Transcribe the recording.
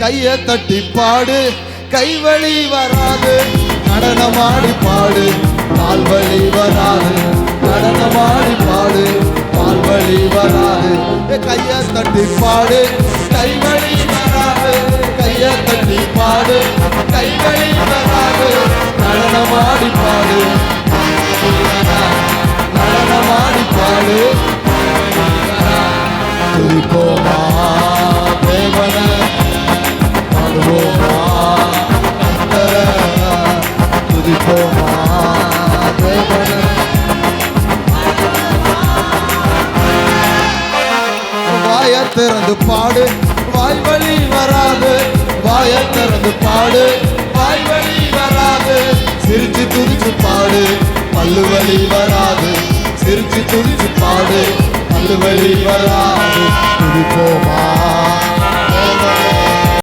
கைய தட்டி பாடு. கைவழி வராது. நடனமாடி பாடு. பால்வழி வராது. நடனமாடி பாடு. பால்வழி வராது. ஏ, கைய தட்டி பாடு. கைவழி வராது. கைய தட்டி பாடு. கைவழி வராது. நடனமாடி பாடு. நடனமாடி பாடு. போமா. துதிப்போமா வாய திறந்து பாடு வாய் வழி வராது. வாய திறந்து பாடு வாய் வழி வராது. சிரிச்சு துதிச்சு பாடு பல்லு வழி வராது. சிரிச்சு துதிச்சு பாடு பல்லு வழி வராது.